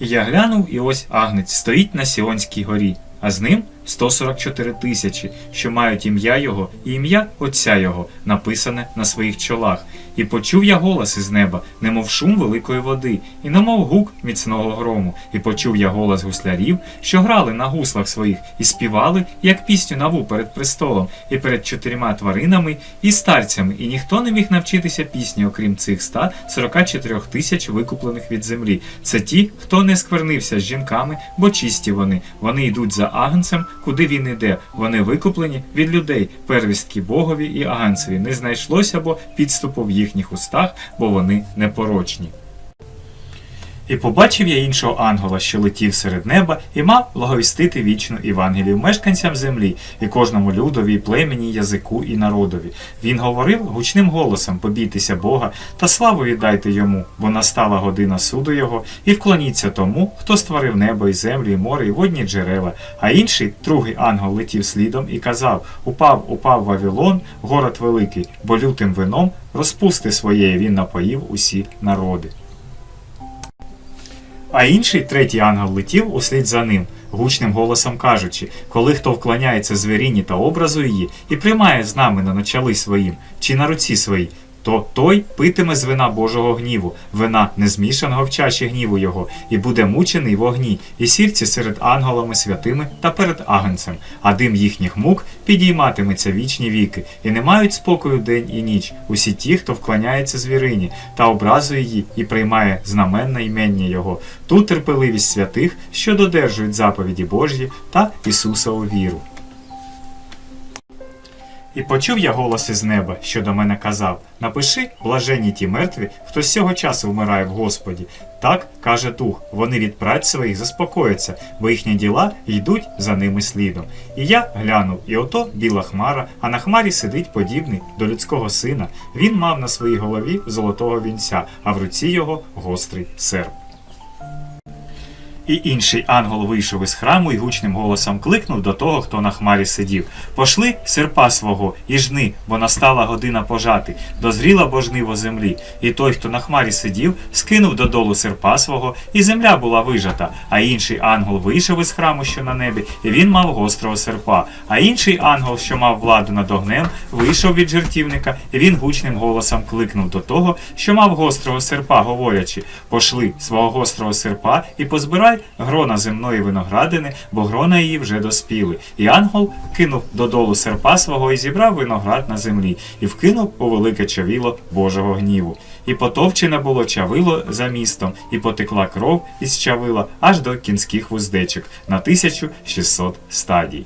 І я глянув, і ось агнець стоїть на Сіонській горі, а з ним 144 тисячі, що мають ім'я його і ім'я Отця його, написане на своїх чолах. І почув я голос із неба, немов шум великої води, і немов гук міцного грому, і почув я голос гуслярів, що грали на гуслах своїх, і співали, як пісню наву перед престолом, і перед чотирма тваринами, і старцями, і ніхто не міг навчитися пісні, окрім цих 144 тисяч викуплених від землі. Це ті, хто не сквернився з жінками, бо чисті вони. Вони йдуть за агнцем, куди він іде. Вони викуплені від людей, первістки Богові і аганцеві. Не знайшлося бо підступу в їхніх устах, бо вони непорочні. І побачив я іншого ангела, що летів серед неба, і мав благовістити вічну Євангелію мешканцям землі, і кожному людові, племені, язику і народові. Він говорив гучним голосом: побійтеся Бога та славу віддайте йому, бо настала година суду його, і вклоніться тому, хто створив небо і землю, і море, і водні джерела. А інший, другий ангел, летів слідом і казав: Упав, упав Вавилон, город великий, бо лютим вином розпусти своєї він напоїв усі народи. А інший третій ангел летів услід за ним, гучним голосом кажучи, коли хто вклоняється звіріні та образу її і приймає знамена на чали своїм чи на руці своїй, то той питиме з вина Божого гніву, вина незмішаного в чаші гніву його, і буде мучений в огні, і сірці серед ангелами святими та перед агнцем, а дим їхніх мук підійматиметься вічні віки, і не мають спокою день і ніч усі ті, хто вклоняється звірині та образує її і приймає знаменне імення Його, ту терпеливість святих, що додержують заповіді Божі та Ісусову віру. І почув я голос із неба, що до мене казав: Напиши, блаженні ті мертві, хто з цього часу вмирає в Господі. Так каже дух, вони від праць своїх заспокояться, бо їхні діла йдуть за ними слідом. І я глянув, і ото біла хмара, а на хмарі сидить подібний до людського сина. Він мав на своїй голові золотого вінця, а в руці його гострий серп. І інший ангел вийшов із храму і гучним голосом кликнув до того, хто на хмарі сидів: Пошли серпа свого і жни, бо настала година пожати, дозріла бо жниво землі. І той, хто на хмарі сидів, скинув додолу серпа свого, і земля була вижата. А інший ангел вийшов із храму, що на небі, і він мав гострого серпа. А інший ангел, що мав владу над огнем, вийшов від жертівника, і він гучним голосом кликнув до того, що мав гострого серпа, говорячи: Пошли свого гострого серпа і позбирай грона земної виноградини, бо грона її вже доспіли. І ангел кинув додолу серпа свого і зібрав виноград на землі, і вкинув у велике чавіло Божого гніву. І потовчене було чавило за містом, і потекла кров із чавила аж до кінських вуздечок на 1600 стадій.